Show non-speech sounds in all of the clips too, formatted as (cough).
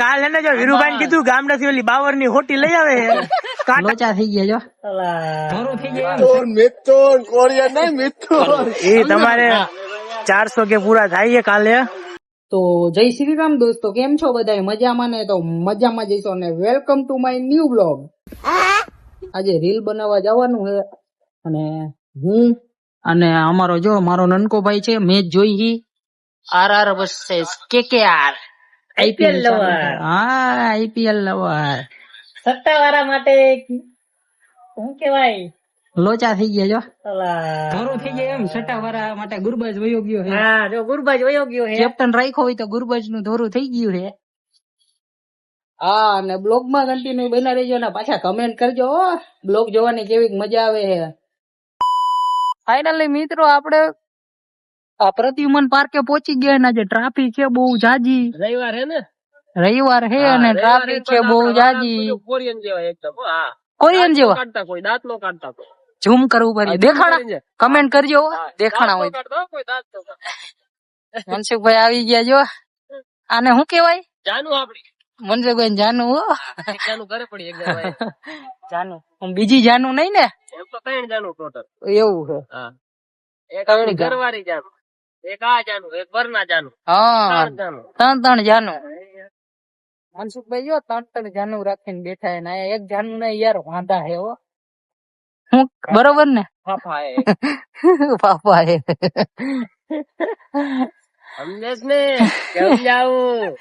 કાલ એને જો વીરુભાઈ કીધું ગામડેથી ઓલી બાવરની હોટી લઈ આવે લોચા થઈ ગયા જો. એ તમારે ચારસો કે પૂરા થાય છે કાલે. તો જય શ્રી રામ દોસ્તો કેમ છો બધા મજામાં ને? તો મજામાં જઈશો ને welcome to my new blog આજે રીલ બનાવવા જવાનું છે અને હું અને અમારો જો મારો નનકો ભાઈ છે મેચ જોઈ હી. R R versus K K R IPL lover હા આઈપીએલ લવર સત્તાવાળા માટે શું કેવાય લોચા થઈ ગયા જો. ઓલા થઈ ગયા એમ સટ્ટાવાળા માટે ગુરબાજ વયો ગયો હે. હા જો ગુરબાજ વયો ગયો હે. કેપ્ટન રાખ્યો હોય તો ગુરબાજનું ધોરું થઈ ગયું હે. હા અને બ્લોગમાં કન્ટિન્યુ બના રહેજો ને પાછા કમેન્ટ કરજો બ્લોગ જોવાની કેવી મજા આવે છે ફાઇનલી મિત્રો આપણે આ પ્રદ્યુમન પાર્કે પહોંચી ગયા ને આજે ટ્રાફિક છે બહુ જાજી. રવિવાર હે ને? રવિવાર છે અને ટ્રાફિક છે બહુ જાજી. કોરિયન જેવા એકદમ હા કોરિયન જેવા? કાઢતા કોઈ દાંત નો કાઢતા. ઝૂમ કરવું પડે દેખાણા? કમેન્ટ કરજો દેખાણા હોય કોઈ દાંત નો મનસુખભાઈ આવી ગયા જો. આને શું કેવાય જાનું આપડી મનસુખભાઈ જાનું હો. જાનું ઘરે પડી એક જાનું બીજી જાનું નહીં ને? એમ તો ત્રણ જાનું ટોટલ એવું છે. હા. એક. ઘરવાળી જાનું. એક આ જાનું એક વરના જાનું. હા. ત્રણ ત્રણ જાનું. મનસુખભાઈ જો ત્રણ ત્રણ જાનું રાખીને બેઠા ને એક જાનું ને યાર વાંધા હે હો. હું? બરોબર ને? પાપા એ પાપા હે. (laughs) સમજેશ ને કેમ જાવું?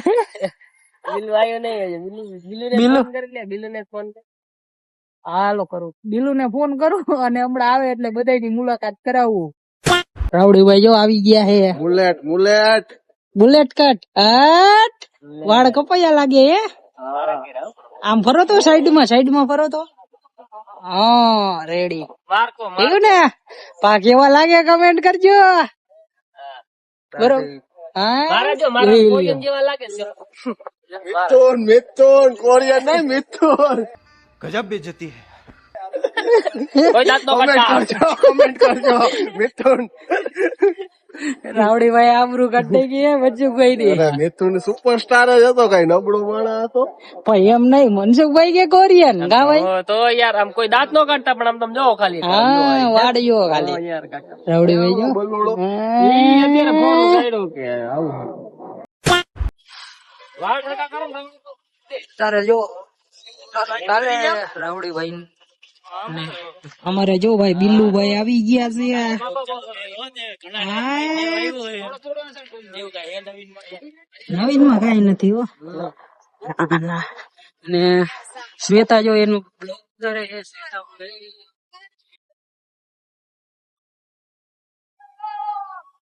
(laughs) બિલુ આવ્યો નહીં બિલુ બિલુ? ને ફોન કરી લે બિલુ ને ફોન કર. હાલો કરું. બિલુ ને ફોન કરું અને હમણાં આવે એટલે બધાની મુલાકાત કરાવું. રાવડીભાઈ જો આવી ગયા હે. બુલેટ બુલેટ બુલેટ કટ અટ વાળ કપાયા લાગે હે. આમ ફરો તો સાઈડમાં સાઈડમાં ફરો તો. હા રેડી માર્કો માર ને? પા કેવા લાગે કમેન્ટ કરજો. બરોબર. હા. જેવા લાગે મિથુન મિથુન કોરિયન નહીં મિથુન. કોઈ દાંત નો કાઢતા કમેન્ટ કરજો. મિથુન. રાવડીભાઈ આબરૂ કાઢી ગઈ બચ્ચુભાઈ ની. અરે મિથુન સુપરસ્ટાર જ હતો કઈ નબળો માણસ હતો. પણ એમ નહીં મનસુખભાઈ કે કોરિયન ગા ભાઈ? તો- યાર આમ કોઈ દાંત નો કાઢતા પણ આમ તમે જોવો ખાલી. હા વાડિયો ખાલી. યાર કાકા રાવડીભાઈ જો. અત્યારે ફોન ઉગાડ્યો કે આવું. વાળ સરખા કરો તારે જો તારે રાવડીભાઈ ને અમારે જો ભાઈ બિલ્લુભાઈ આવી ગયા છે. નવીનમાં કઈ નથી હો. અને શ્વેતા જો એનું બ્લોગ કરે છે. શ્વેતા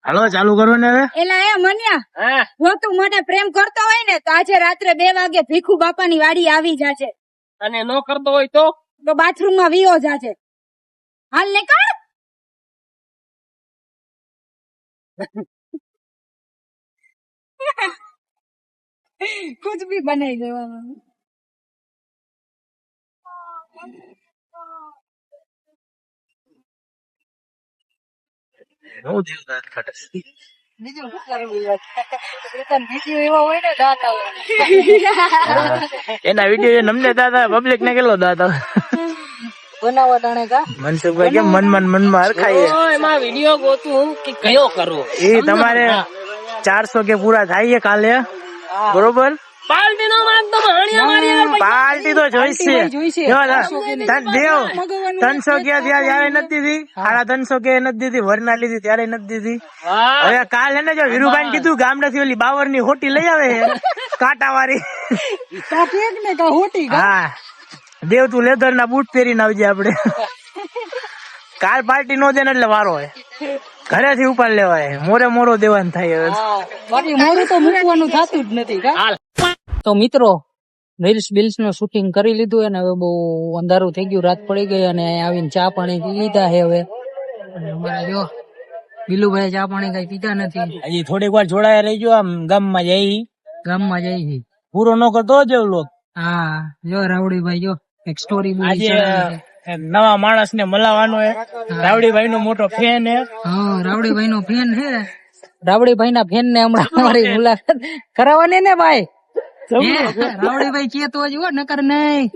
હાલો ચાલુ કરો ને હવે. એલા એ મન્યા? હું તું મને પ્રેમ કરતો હોય ને તો આજે રાત્રે બે વાગે ભીખુ બાપાની વાડી આવી જાજે. અને નો કરતો હોય તો? તો બાથરૂમમાં વિયો જાજે. હાલ નીકળ. કુછ ભી બનાવી દેવાનું. બીજું શું કરવું બીજું એવો હોય ને દાતા. એના વીડિયો નમને દાદા પબ્લિક ને કેટલો દાદા બનાવવા ટાણે કા? મનસુખભાઈ કે મન મન મનમાં હરખાય તો એમાં વિડિયો ગોતું કે કયો કરો? એ તમારે ચારસો કે પૂરા થાય છે કાલે બરોબર? પાલટી નો માંગતો હાણિયા મારી પાર્ટી તો જોઈશે. જોઈશે. તન દેવ ત્રણસો કે ત્યાં જયારે નથી દીધી? સાડા ત્રણસો કે નથી દીધી? વરના લીધી ત્યારે નથી દીધી? હવે કાલ એને જો વીરુભાઈ કીધું ગામડેથી ઓલી બાવરની હોટી લઈ આવે (laughs) કાંટા વાળી હોટી હા. દેવ તું લેધર ના બૂટ પહેરીને આવજે આપડે (laughs) કાલ પાર્ટી નો દે ને એટલે વારો હોય. ઘરેથી ઉપાડ લેવાય. મોરે મોરો દેવાન થાય હવે. મોરું તો મૂકવાનું થતું જ નથી તો મિત્રો રીલ્સ બિલ્સનું શૂટિંગ કરી લીધું અને હવે બહુ અંધારું થઈ ગયું. રાત પડી ગઈ અને આવીને ચા પાણી પી લીધા છે હવે. અને અમારે જો બિલુભાઈ ચા પાણી કઈ પીતા નથી. હજી થોડીક વાર જોડાયા રહી ગયો આમ ગામમાં જઈ. ગામમાં જાય છે પૂરો ન કરતો જ લોક. હા જો રાવડીભાઈ જો એક સ્ટોરી આજે નવા માણસ ને મળવાનો હે. રાવડીભાઈ નો મોટો ફેન હે. હા રાવડીભાઈ નો ફેન હે. રાવડીભાઈ ના ફેન ને હમણાં અમારી મુલાકાત કરાવવાની ને ભાઈ? રાવડીભાઈ કે તો જ હો નકર નહીં.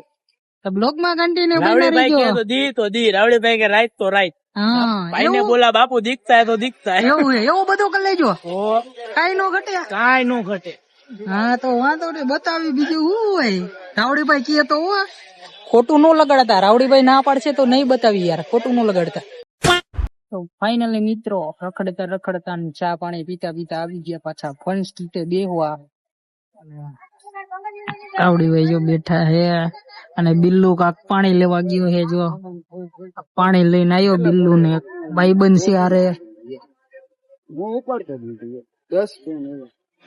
તો બ્લોગમાં કન્ટિન્યુ રાવડીભાઈ કે તો દી તો દી. રાવડીભાઈ કે રાઈટ તો રાઈટ હા ભાઈ ને બોલા બાપુ દીખતા તો દીખતા એવું હે એવું બધું કરી લેજો. કઈ નો ઘટે. કાઈ નો ઘટે. હા તો વાંધો નહીં બતાવી બીજું શું હોય? રાવડીભાઈ કે તો હો. ખોટું નો લગાડતા. રાવડીભાઈ ના પાડશે તો નહીં બતાવી યાર. ખોટું નો લગાડતા. તો ફાઇનલી મિત્રો રખડતા રખડતા ચા પાણી પીતા પીતા આવી ગયા પાછા. ફન સ્ટ્રીટે બેહવા રાવડીભાઈ જો બેઠા હે અને બિલ્લુ કાક પાણી લેવા ગયો હે જો. પાણી લઈને આવ્યો બિલ્લુ ને ભાઈબંધ છે હારે.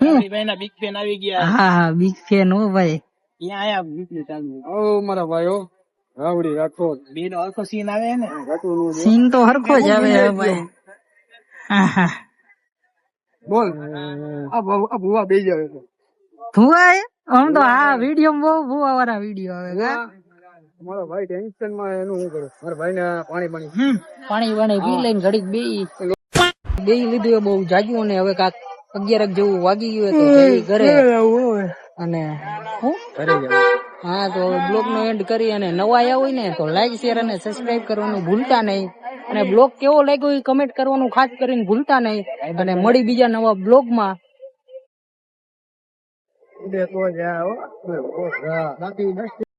રાવડીભાઈ ના બિગ ફેન આવી ગયા. હા હા બિગ ફેન હો ભાઈ. અહીંયા આયા વીકલી ચાલુ ઓ મારા ભાઈઓ રાવડી રાખો. બે હરખો સીન આવે ને. સીન તો હરખો જ આવે ભાઈ. હા હા બોલ. આ ભુવા બેસી જાવે છે. ભુવા આમ તો હા વીડિયો બહુ. ભુવા વાળા વીડિયો આવે મારો ભાઈ ટેન્શનમાં એનું શું કરું? મારા ભાઈ ને પાણી પાણી. હમ પાણી પી લઈને ઘડીક બે બે લીધું એ બહુ જાગ્યું ને હવે કાક અગિયાર જેવું વાગી ગયું તો ઘરે. અને હું? હા તો બ્લોગ નો એન્ડ કરી અને નવા આવ્યા હોય ને તો લાઈક શેર અને સબસ્ક્રાઇબ કરવાનું ભૂલતા નહીં. અને બ્લોગ કેવો લાગ્યો એ કમેન્ટ કરવાનું ખાસ કરીને ભૂલતા નહીં. અને મળી બીજા નવા બ્લોગમાં. બાકી